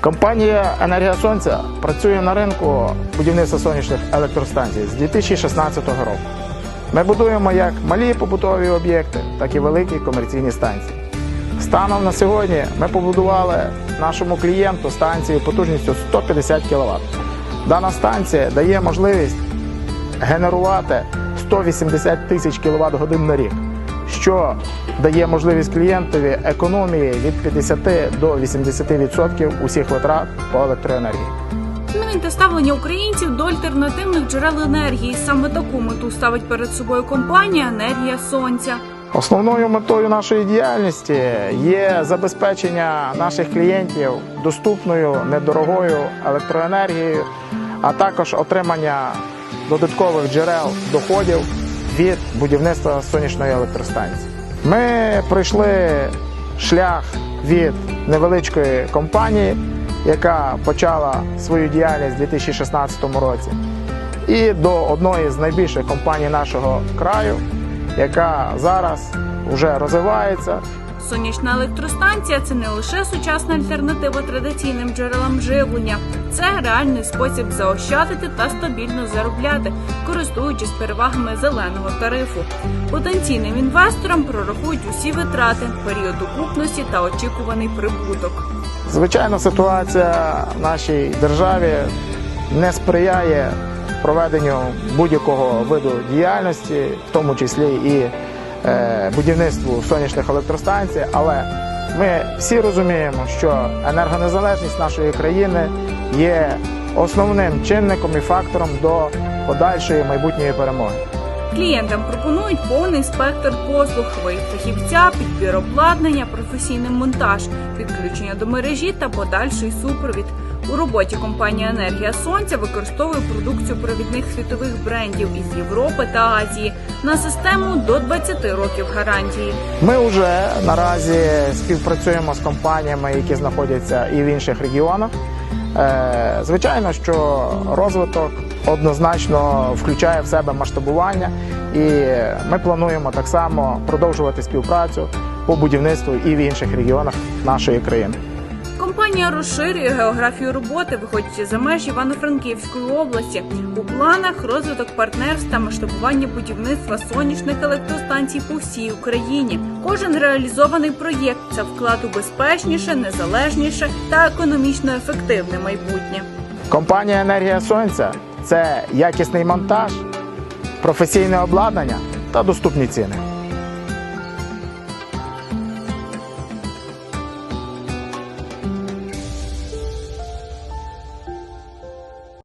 Компанія Енергія Сонця працює на ринку будівництва сонячних електростанцій з 2016 року. Ми будуємо як малі побутові об'єкти, так і великі комерційні станції. Станом на сьогодні ми побудували нашому клієнту станцію потужністю 150 кВт. Дана станція дає можливість генерувати 180 тисяч кВт годин на рік, що дає можливість клієнтові економії від 50 до 80% усіх витрат по електроенергії. Змінити ставлення українців до альтернативних джерел енергії. Саме таку мету ставить перед собою компанія Енергія Сонця. Основною метою нашої діяльності є забезпечення наших клієнтів доступною недорогою електроенергією, а також отримання додаткових джерел доходів від будівництва сонячної електростанції. Ми пройшли шлях від невеличкої компанії, яка почала свою діяльність у 2016 році, і до одної з найбільших компаній нашого краю, яка зараз вже розвивається. Сонячна електростанція це не лише сучасна альтернатива традиційним джерелам живлення, це реальний спосіб заощадити та стабільно заробляти, користуючись перевагами зеленого тарифу. Потенційним інвесторам прорахують усі витрати, період окупності та очікуваний прибуток. Звичайно, ситуація в нашій державі не сприяє проведенню будь-якого виду діяльності, в тому числі і будівництву сонячних електростанцій. Але ми всі розуміємо, що енергонезалежність нашої країни є основним чинником і фактором до подальшої майбутньої перемоги. Клієнтам пропонують повний спектр послуг виїзд фахівця, підбір обладнання, професійний монтаж, підключення до мережі та подальший супровід. У роботі компанія Енергія Сонця використовує продукцію провідних світових брендів із Європи та Азії на систему до 20 років гарантії. Ми вже наразі співпрацюємо з компаніями, які знаходяться і в інших регіонах. Е, Звичайно, що розвиток однозначно включає в себе масштабування, і ми плануємо так само продовжувати співпрацю по будівництву і в інших регіонах нашої країни. Компанія розширює географію роботи, виходячи за межі Івано-Франківської області. У планах розвиток партнерств та масштабування будівництва сонячних електростанцій по всій Україні. Кожен реалізований проєкт це вклад у безпечніше, незалежніше та економічно ефективне майбутнє. Компанія Енергія Сонця це якісний монтаж, професійне обладнання та доступні ціни.